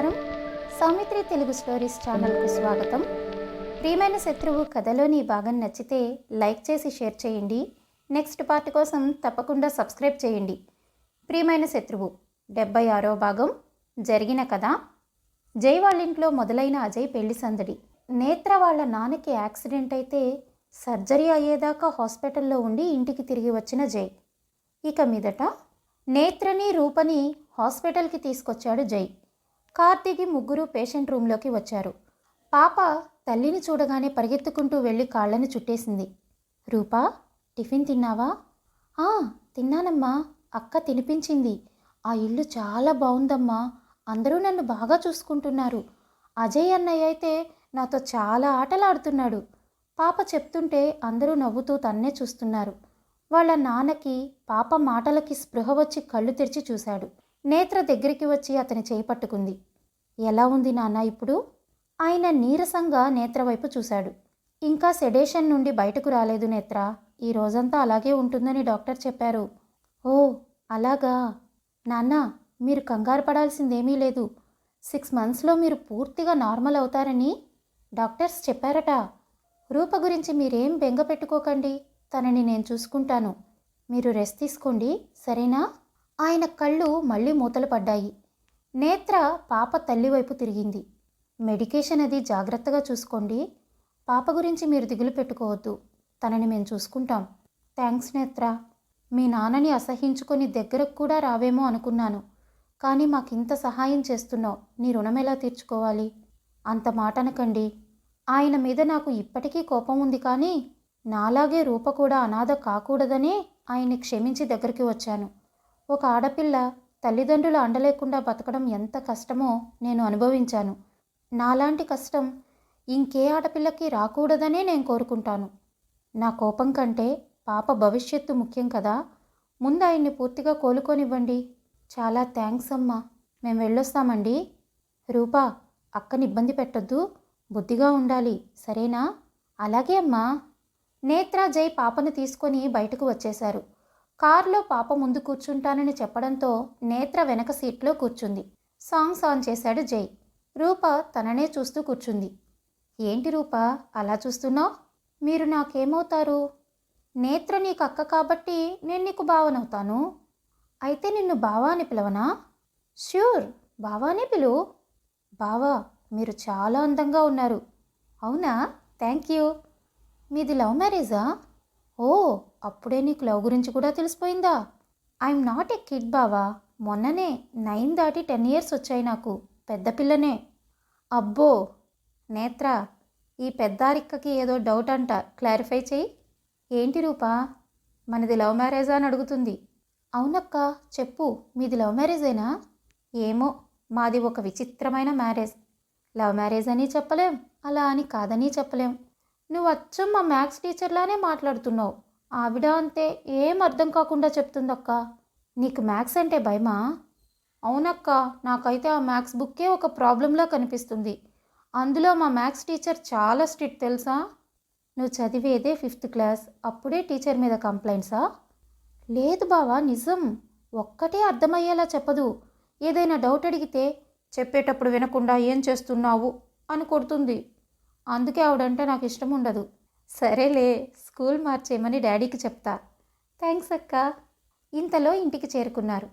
నమస్కారం. సౌమిత్రి తెలుగు స్టోరీస్ ఛానల్కు స్వాగతం. ప్రియమైన శత్రువు కథలోని భాగం నచ్చితే లైక్ చేసి షేర్ చేయండి. నెక్స్ట్ పార్ట్ కోసం తప్పకుండా సబ్స్క్రైబ్ చేయండి. ప్రియమైన శత్రువు డెబ్బై ఆరో భాగం జరిగిన కథ. జై వాళ్ళ ఇంట్లో మొదలైన అజయ్ పెళ్ళి సందడి. నేత్ర వాళ్ళ నాన్నకి యాక్సిడెంట్ అయితే సర్జరీ అయ్యేదాకా హాస్పిటల్లో ఉండి ఇంటికి తిరిగి వచ్చిన జై. ఇక మీదట నేత్రని రూపని హాస్పిటల్కి తీసుకొచ్చాడు జై. కార్ ముగ్గురు పేషెంట్ రూమ్లోకి వచ్చారు. పాప తల్లిని చూడగానే పరిగెత్తుకుంటూ వెళ్ళి కాళ్ళని చుట్టేసింది. రూపా టిఫిన్ తిన్నావా? ఆ తిన్నానమ్మా. అక్క తినిపించింది. ఆ ఇల్లు చాలా బాగుందమ్మా అందరూ నన్ను బాగా చూసుకుంటున్నారు. అజయ్ అన్నయ్య అయితే నాతో చాలా ఆటలాడుతున్నాడు. పాప చెప్తుంటే అందరూ నవ్వుతూ తన్నే చూస్తున్నారు. వాళ్ళ నాన్నకి పాప మాటలకి స్పృహ వచ్చి కళ్ళు తెరిచి చూశాడు. నేత్ర దగ్గరికి వచ్చి అతని చేపట్టుకుంది ఎలా ఉంది నాన్న ఇప్పుడు? ఆయన నీరసంగా నేత్ర వైపు చూశాడు. ఇంకా సెడేషన్ నుండి బయటకు రాలేదు నేత్ర. ఈ రోజంతా అలాగే ఉంటుందని డాక్టర్ చెప్పారు. ఓ అలాగా? నాన్న మీరు కంగారు పడాల్సిందేమీ లేదు. సిక్స్ మంత్స్లో మీరు పూర్తిగా నార్మల్ అవుతారని డాక్టర్స్ చెప్పారట. రూప గురించి మీరేం బెంగ పెట్టుకోకండి. తనని నేను చూసుకుంటాను. మీరు రెస్ట్ తీసుకోండి సరేనా? ఆయన కళ్ళు మళ్ళీ మూతలు పడ్డాయి. నేత్ర పాప తల్లి వైపు తిరిగింది. మెడికేషన్ అది జాగ్రత్తగా చూసుకోండి. పాప గురించి మీరు దిగులు పెట్టుకోవద్దు. తనని మేము చూసుకుంటాం. థ్యాంక్స్ నేత్ర. మీ నాన్నని అసహించుకొని దగ్గరకు కూడా రావేమో అనుకున్నాను. కానీ మాకింత సహాయం చేస్తున్నావు. నీ రుణం ఎలా తీర్చుకోవాలి? అంత మాట అనకండి. ఆయన మీద నాకు ఇప్పటికీ కోపం ఉంది కానీ నాలాగే రూప కూడా అనాథ కాకూడదనే ఆయన్ని క్షమించి దగ్గరికి వచ్చాను. ఒక ఆడపిల్ల తల్లిదండ్రులు అండలేకుండా బతకడం ఎంత కష్టమో నేను అనుభవించాను. నాలాంటి కష్టం ఇంకే ఆడపిల్లకి రాకూడదనే నేను కోరుకుంటాను. నా కోపం కంటే పాప భవిష్యత్తు ముఖ్యం కదా. ముందు ఆయన్ని పూర్తిగా కోలుకొనివ్వండి. చాలా థ్యాంక్స్ అమ్మా. మేము వెళ్ళొస్తామండి. రూపా అక్కని ఇబ్బంది పెట్టొద్దు. బుద్ధిగా ఉండాలి. సరేనా? అలాగే అమ్మా. నేత్ర జై పాపను తీసుకొని బయటకు వచ్చేశారు. కారులో పాప ముందు కూర్చుంటానని చెప్పడంతో నేత్ర వెనక సీట్లో కూర్చుంది. సాంగ్స్ ఆన్ చేశాడు జై. రూప తననే చూస్తూ కూర్చుంది. ఏంటి రూప అలా చూస్తున్నావు? మీరు నాకేమవుతారు? నేత్ర నీకు అక్క కాబట్టి నేను నీకు బావనవుతాను. అయితే నిన్ను బావా అని పిలవనా? ష్యూర్ బావానే పిలువు బావా మీరు చాలా అందంగా ఉన్నారు. అవునా? Thank you. మీది లవ్ మ్యారేజా? ఓ అప్పుడే నీకు లవ్ గురించి కూడా తెలిసిపోయిందా? ఐఎమ్ నాట్ ఎ కిడ్ బావా. మొన్ననే నైన్ దాటి టెన్ ఇయర్స్ వచ్చాయి నాకు. పెద్ద పిల్లనే. అబ్బో నేత్ర ఈ పెద్దారిక్కకి ఏదో డౌట్ అంట. క్లారిఫై చేయి ఏంటి రూపా? మనది లవ్ మ్యారేజా అని అడుగుతుంది. అవునక్క చెప్పు. మీది లవ్ మ్యారేజేనా? ఏమో మాది ఒక విచిత్రమైన మ్యారేజ్. లవ్ మ్యారేజ్ అని చెప్పలేం అలా అని కాదని చెప్పలేం. నువ్వు అచ్చం మా మ్యాథ్స్ టీచర్లానే మాట్లాడుతున్నావు. ఆవిడ అంతే ఏం అర్థం కాకుండా చెప్తుందక్క? నీకు మ్యాథ్స్ అంటే భయమా? అవునక్క నాకైతే ఆ మ్యాథ్స్ బుక్కే ఒక ప్రాబ్లంలా కనిపిస్తుంది. అందులో మా మ్యాథ్స్ టీచర్ చాలా స్ట్రిక్ట్ తెలుసా? నువ్వు చదివేదే ఫిఫ్త్ క్లాస్ అప్పుడే టీచర్ మీద కంప్లైంట్సా? లేదు బావా నిజం. ఒక్కటే అర్థమయ్యేలా చెప్పదు. ఏదైనా డౌట్ అడిగితే చెప్పేటప్పుడు వినకుండా ఏం చేస్తున్నావు? అని కొడుతుంది. అందుకే ఆవిడంటే నాకు ఇష్టం ఉండదు. సరేలే స్కూల్ మార్చేయమని డాడీకి చెప్తా. థ్యాంక్స్ అక్క. ఇంతలో ఇంటికి చేరుకున్నారు.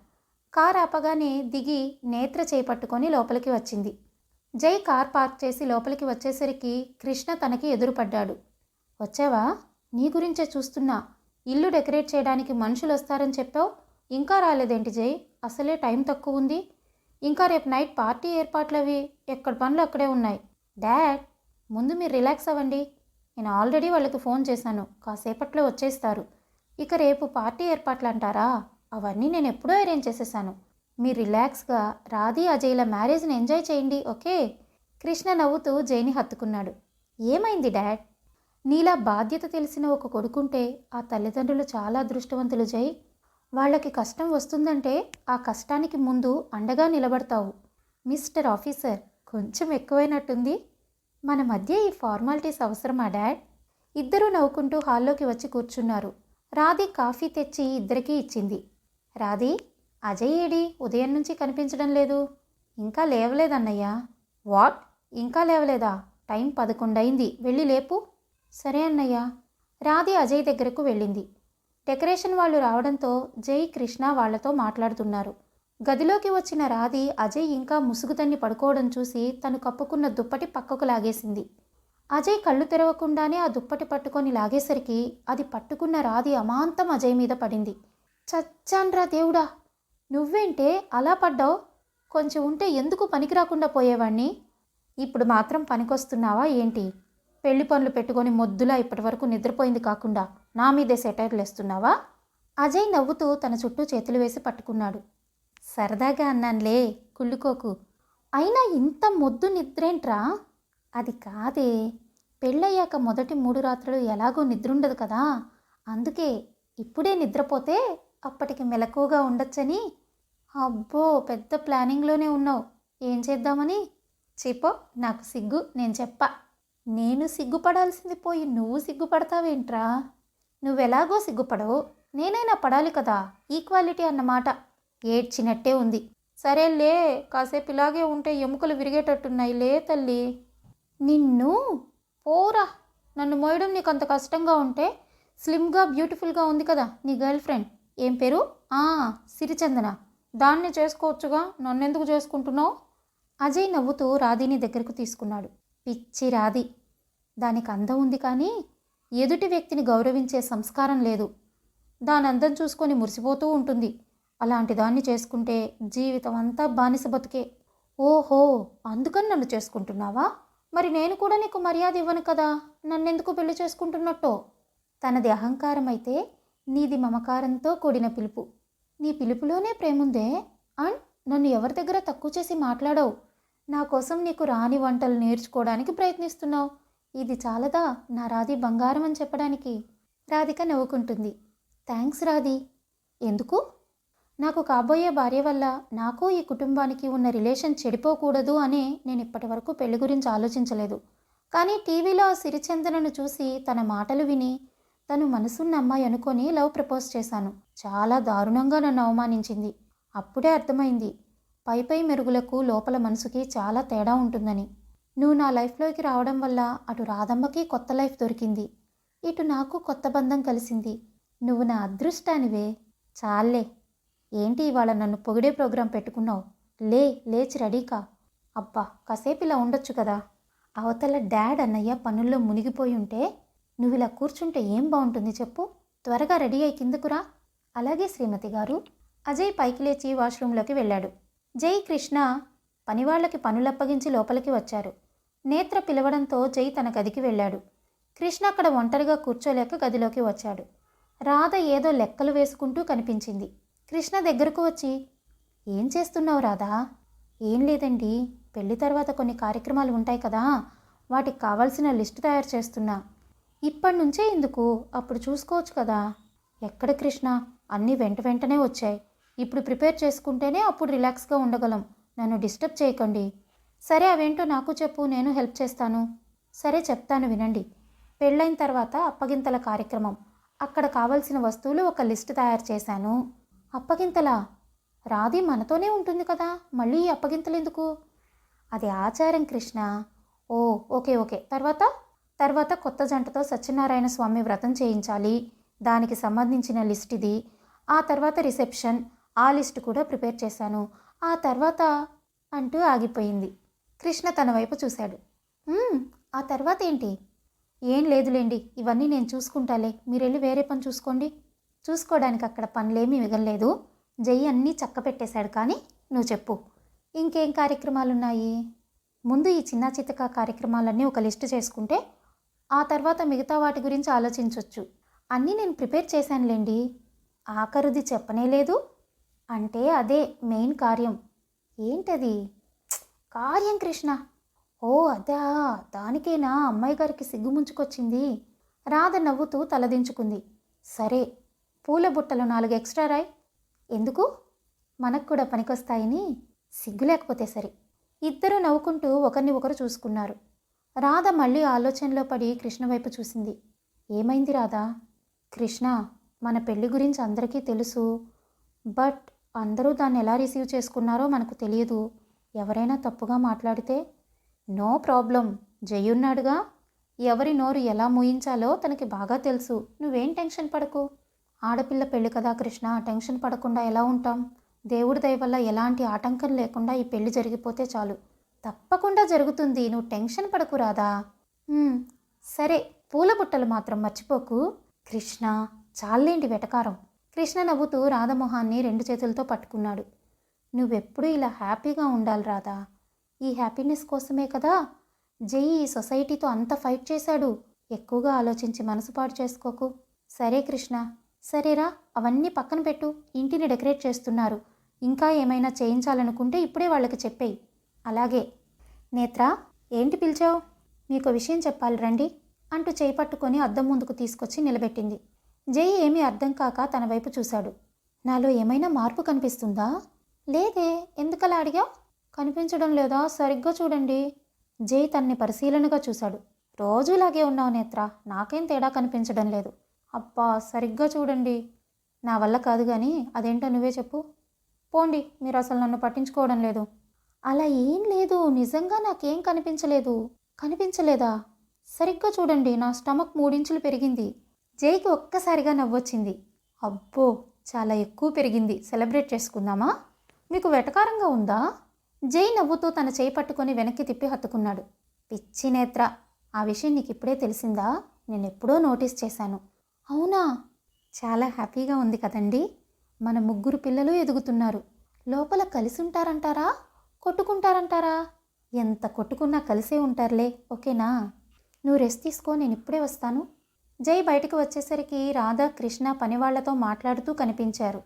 కార్ ఆపగానే దిగి నేత్ర చేపట్టుకొని లోపలికి వచ్చింది. జై కార్ పార్క్ చేసి లోపలికి వచ్చేసరికి కృష్ణ తనకి ఎదురుపడ్డాడు. వచ్చావా? నీ గురించే చూస్తున్నా. ఇల్లు డెకరేట్ చేయడానికి మనుషులు వస్తారని చెప్పావు? ఇంకా రాలేదేంటి జై? అసలే టైం తక్కువ ఉంది. ఇంకా రేపు నైట్ పార్టీ ఏర్పాట్లు అవి ఎక్కడ పనులు అక్కడే ఉన్నాయి. డాడ్ ముందు మీరు రిలాక్స్ అవ్వండి. నేను ఆల్రెడీ వాళ్ళకి ఫోన్ చేశాను. కాసేపట్లో వచ్చేస్తారు. ఇక రేపు పార్టీ ఏర్పాట్లు అంటారా అవన్నీ నేను ఎప్పుడో అరేంజ్ చేసేసాను. మీరు రిలాక్స్గా రాధి అజయ్ల మ్యారేజ్ని ఎంజాయ్ చేయండి ఓకే? కృష్ణ నవ్వుతూ జైని హత్తుకున్నాడు. ఏమైంది డాడ్? నీలా బాధ్యత తెలిసిన ఒక కొడుకుంటే ఆ తల్లిదండ్రులు చాలా అదృష్టవంతులు జై. వాళ్ళకి కష్టం వస్తుందంటే ఆ కష్టానికి ముందు అండగా నిలబడతావు. మిస్టర్ ఆఫీసర్ కొంచెం ఎక్కువైనట్టుంది. మన మధ్య ఈ ఫార్మాలిటీస్ అవసరమా డాడ్? ఇద్దరూ నవ్వుకుంటూ హాల్లోకి వచ్చి కూర్చున్నారు. రాధి కాఫీ తెచ్చి ఇద్దరికీ ఇచ్చింది. రాధి అజయ్ ఏడి? ఉదయం నుంచి కనిపించడం లేదు. ఇంకా లేవలేదన్నయ్యా. వాట్? ఇంకా లేవలేదా? టైం పదకొండయింది. వెళ్ళి లేపు. సరే అన్నయ్య. రాధి అజయ్ దగ్గరకు వెళ్ళింది. డెకరేషన్ వాళ్ళు రావడంతో జై కృష్ణ వాళ్ళతో మాట్లాడుతున్నారు. గదిలోకి వచ్చిన రాధి అజయ్ ఇంకా ముసుగుతన్ని పడుకోవడం చూసి తను కప్పుకున్న దుప్పటి పక్కకు లాగేసింది. అజయ్ కళ్ళు తెరవకుండానే ఆ దుప్పటి పట్టుకొని లాగేసరికి అది పట్టుకున్న రాధి అమాంతం అజయ్ మీద పడింది. చచ్చాన్రా దేవుడా! నువ్వేంటే అలా పడ్డావు? కొంచెం ఉంటే ఎందుకు పనికి రాకుండా పోయేవాణ్ణి? ఇప్పుడు మాత్రం పనికొస్తున్నావా ఏంటి? పెళ్ళి పనులు పెట్టుకొని మొద్దులా ఇప్పటి వరకు నిద్రపోయింది కాకుండా నా మీదే సెటైర్లు వేస్తున్నావా అజయ్ నవ్వుతూ తన చుట్టూ చేతులు వేసి పట్టుకున్నాడు. సరదాగా అన్నానులే కుళ్ళుకోకు. అయినా ఇంత మొద్దు నిద్రేంట్రా? అది కాదే. పెళ్ళయ్యాక మొదటి మూడు రాత్రులు ఎలాగో నిద్రుండదు కదా. అందుకే ఇప్పుడే నిద్రపోతే అప్పటికి మెలకువగా ఉండొచ్చని. అబ్బో పెద్ద ప్లానింగ్లోనే ఉన్నావు. ఏం చేద్దామని? చెప్పో నాకు సిగ్గు నేను చెప్పా. నేను సిగ్గుపడాల్సింది పోయి నువ్వు సిగ్గుపడతావేంట్రా? నువ్వెలాగో సిగ్గుపడవు. నేనైనా పడాలి కదా ఈక్వాలిటీ అన్నమాట. ఏడ్చినట్టే ఉంది. సరేలే కాసేపు ఇలాగే ఉంటే ఎముకలు విరిగేటట్టున్నాయి లే తల్లి. నిన్ను? పోరా. నన్ను మోయడం నీకు అంత కష్టంగా ఉంటే స్లిమ్గా బ్యూటిఫుల్గా ఉంది కదా నీ గర్ల్ ఫ్రెండ్. ఏం పేరు? ఆ సిరిచందన. దాన్ని చేసుకోవచ్చుగా? నన్నెందుకు చేసుకుంటున్నావు? అజయ్ నవ్వుతూ రాధిని దగ్గరకు తీసుకున్నాడు. పిచ్చి రాధి. దానికి అందం ఉంది కానీ ఎదుటి వ్యక్తిని గౌరవించే సంస్కారం లేదు. దాని అందం చూసుకొని మురిసిపోతూ ఉంటుంది. అలాంటి దాన్ని చేసుకుంటే జీవితం అంతా బానిస బతుకే. ఓహో అందుకని నన్ను చేసుకుంటున్నావా? మరి నేను కూడా నీకు మర్యాద ఇవ్వను కదా? నన్నెందుకు పెళ్ళి చేసుకుంటున్నట్టో? తనది అహంకారం అయితే నీది మమకారంతో కూడిన పిలుపు. నీ పిలుపులోనే ప్రేముందే. అండ్ నన్ను ఎవరి దగ్గర తక్కువ చేసి మాట్లాడవు? నా కోసం నీకు రాని వంటలు నేర్చుకోవడానికి ప్రయత్నిస్తున్నావు. ఇది చాలదా నా రాధి బంగారం అని చెప్పడానికి? రాధిక నవ్వుకుంటుంది. థ్యాంక్స్ రాధి. ఎందుకు? నాకు కాబోయే భార్య వల్ల నాకు ఈ కుటుంబానికి ఉన్న రిలేషన్ చెడిపోకూడదు అనే నేను ఇప్పటి వరకు పెళ్ళి గురించి ఆలోచించలేదు. కానీ టీవీలో ఆ సిరిచందనను చూసి తన మాటలు విని తను మనసున్న అమ్మాయి అనుకొని లవ్ ప్రపోజ్ చేశాను. చాలా దారుణంగా నన్ను అవమానించింది. అప్పుడే అర్థమైంది. పై పై మెరుగులకు లోపల మనసుకి చాలా తేడా ఉంటుందని. నువ్వు నా లైఫ్లోకి రావడం వల్ల అటు రాధమ్మకి కొత్త లైఫ్ దొరికింది. ఇటు నాకు కొత్త బంధం కలిసింది. నువ్వు నా అదృష్టానివే. చాలే ఏంటి ఇవాళ నన్ను పొగిడే ప్రోగ్రాం పెట్టుకున్నావు? లే లేచి రెడీకా. అబ్బా కాసేపు ఇలా ఉండొచ్చు కదా. అవతల డాడ్ అన్నయ్య పనుల్లో మునిగిపోయి ఉంటే నువ్వు ఇలా కూర్చుంటే ఏం బాగుంటుంది చెప్పు? త్వరగా రెడీ అయి కిందకురా అలాగే శ్రీమతి గారు అజయ్ పైకి లేచి వాష్రూంలోకి వెళ్ళాడు. జై కృష్ణ పనివాళ్ళకి పనులప్పగించి లోపలికి వచ్చారు. నేత్ర పిలవడంతో జై తన గదికి వెళ్ళాడు. కృష్ణ అక్కడ ఒంటరిగా కూర్చోలేక గదిలోకి వచ్చాడు. రాధ ఏదో లెక్కలు వేసుకుంటూ కనిపించింది. కృష్ణ దగ్గరకు వచ్చి ఏం చేస్తున్నావు రాధా? ఏం లేదండి. పెళ్ళి తర్వాత కొన్ని కార్యక్రమాలు ఉంటాయి కదా. వాటికి కావాల్సిన లిస్టు తయారు చేస్తున్నా. ఇప్పటి నుంచే ఎందుకు? అప్పుడు చూసుకోవచ్చు కదా. ఎక్కడ కృష్ణ? అన్నీ వెంట వెంటనే వచ్చాయి. ఇప్పుడు ప్రిపేర్ చేసుకుంటేనే అప్పుడు రిలాక్స్గా ఉండగలం. నన్ను డిస్టర్బ్ చేయకండి. సరే అవేంటో నాకు చెప్పు. నేను హెల్ప్ చేస్తాను. సరే చెప్తాను వినండి. పెళ్ళైన తర్వాత అప్పగింతల కార్యక్రమం. అక్కడ కావలసిన వస్తువులు ఒక లిస్ట్ తయారు చేశాను. అప్పగింతలా? రాధి మనతోనే ఉంటుంది కదా మళ్ళీ ఈ అప్పగింతలు ఎందుకు అది ఆచారం కృష్ణ. ఓ ఓకే ఓకే. తర్వాత? తర్వాత కొత్త జంటతో సత్యనారాయణ స్వామి వ్రతం చేయించాలి. దానికి సంబంధించిన లిస్ట్ ఇది. ఆ తర్వాత రిసెప్షన్. ఆ లిస్ట్ కూడా ప్రిపేర్ చేశాను. ఆ తర్వాత అంటూ ఆగిపోయింది. కృష్ణ తన వైపు చూశాడు. ఆ తర్వాత ఏంటి? ఏం లేదులేండి ఇవన్నీ నేను చూసుకుంటాలే. మీరు వెళ్ళి వేరే పని చూసుకోండి. చూసుకోవడానికి అక్కడ పనులేమీ మిగలలేదు. జై అన్నీ చక్క పెట్టేశాడు కానీ నువ్వు చెప్పు. ఇంకేం కార్యక్రమాలున్నాయి? ముందు ఈ చిన్న చితక కార్యక్రమాలన్నీ ఒక లిస్ట్ చేసుకుంటే ఆ తర్వాత మిగతా వాటి గురించి ఆలోచించవచ్చు అన్నీ నేను ప్రిపేర్ చేశానులేండి. ఆఖరుది చెప్పనే లేదు. అంటే అదే మెయిన్ కార్యం. ఏంటది? కార్యం కృష్ణ. ఓ అదా దానికేనా? అమ్మాయి గారికి సిగ్గు ముంచుకొచ్చింది. రాధ నవ్వుతూ తలదించుకుంది. సరే పూల బుట్టలు నాలుగు ఎక్స్ట్రా రాయ్. ఎందుకు? మనకు కూడా పనికొస్తాయని సిగ్గు లేకపోతే సరే. ఇద్దరూ నవ్వుకుంటూ ఒకరిని ఒకరు చూసుకున్నారు. రాధ మళ్ళీ ఆలోచనలో పడి కృష్ణ వైపు చూసింది. ఏమైంది రాధా? కృష్ణ మన పెళ్ళి గురించి అందరికీ తెలుసు. బట్ అందరూ దాన్ని ఎలా రిసీవ్ చేసుకున్నారో మనకు తెలియదు. ఎవరైనా తప్పుగా మాట్లాడితే? No problem. జయున్నాడుగా. ఎవరి నోరు ఎలా మూయించాలో తనకి బాగా తెలుసు. నువ్వేం టెన్షన్ పడకు. ఆడపిల్ల పెళ్ళి కదా కృష్ణ టెన్షన్ పడకుండా ఎలా ఉంటాం? దేవుడి దయ వల్ల ఎలాంటి ఆటంకం లేకుండా ఈ పెళ్ళి జరిగిపోతే చాలు. తప్పకుండా జరుగుతుంది. నువ్వు టెన్షన్ పడకు రాదా సరే పూల బుట్టలు మాత్రం మర్చిపోకు. కృష్ణ చాలేంటి వెటకారం? కృష్ణ నవ్వుతూ రాధమోహాన్ని రెండు చేతులతో పట్టుకున్నాడు. నువ్వెప్పుడూ ఇలా హ్యాపీగా ఉండాలి రాధా. ఈ హ్యాపీనెస్ కోసమే కదా జై ఈ సొసైటీతో అంత ఫైట్ చేశాడు. ఎక్కువగా ఆలోచించి మనసు పాడు చేసుకోకు. సరే కృష్ణ. సరేరా అవన్నీ పక్కన పెట్టు. ఇంటిని డెకరేట్ చేస్తున్నారు. ఇంకా ఏమైనా చేయించాలనుకుంటే ఇప్పుడే వాళ్ళకి చెప్పేయి. అలాగే. నేత్ర ఏంటి పిలిచావు? మీకు విషయం చెప్పాలి రండి అంటూ చేయి పట్టుకొని అద్దం ముందుకు తీసుకొచ్చి నిలబెట్టింది. జై ఏమీ అర్థం కాక తన వైపు చూశాడు. నాలో ఏమైనా మార్పు కనిపిస్తుందా? లేదే ఎందుకలా అడిగావు? కనిపించడం లేదా? సరిగ్గా చూడండి. జై తన్ని పరిశీలనగా చూశాడు. రోజులాగే ఉన్నావు నేత్ర. నాకేం తేడా కనిపించడం లేదు. అబ్బా సరిగ్గా చూడండి. నా వల్ల కాదు కానీ అదేంటో నువ్వే చెప్పు. పోండి మీరు అసలు నన్ను పట్టించుకోవడం లేదు. అలా ఏం లేదు నిజంగా నాకేం కనిపించలేదు. కనిపించలేదా? సరిగ్గా చూడండి నా స్టమక్ మూడించులు పెరిగింది. జైకి ఒక్కసారిగా నవ్వొచ్చింది. అబ్బో చాలా ఎక్కువ పెరిగింది. సెలబ్రేట్ చేసుకుందామా? మీకు వెటకారంగా ఉందా? జై నవ్వుతూ తన చేయి పట్టుకొని వెనక్కి తిప్పి హత్తుకున్నాడు. పిచ్చి నేత్ర ఆ విషయం నీకు ఇప్పుడే తెలిసిందా? నేను ఎప్పుడో నోటీస్ చేశాను. అవునా? చాలా హ్యాపీగా ఉంది కదండి. మన ముగ్గురు పిల్లలు ఎదుగుతున్నారు. లోపల కలిసి ఉంటారంటారా కొట్టుకుంటారంటారా? ఎంత కొట్టుకున్నా కలిసే ఉంటారులే ఓకేనా? నువ్వు రెస్ట్ తీసుకో నేను ఇప్పుడే వస్తాను. జై బయటకు వచ్చేసరికి రాధా కృష్ణ పనివాళ్ళతో మాట్లాడుతూ కనిపించారు.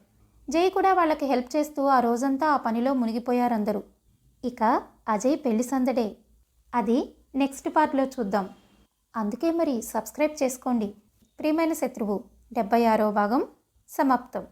జై కూడా వాళ్ళకి హెల్ప్ చేస్తూ ఆ రోజంతా ఆ పనిలో మునిగిపోయారందరూ. ఇక అజయ్ పెళ్ళి సందడే. అది నెక్స్ట్ పార్ట్లో చూద్దాం. అందుకే మరి సబ్స్క్రైబ్ చేసుకోండి. ప్రియమైన శత్రువు. డెబ్బై ఆరో భాగం సమాప్తం.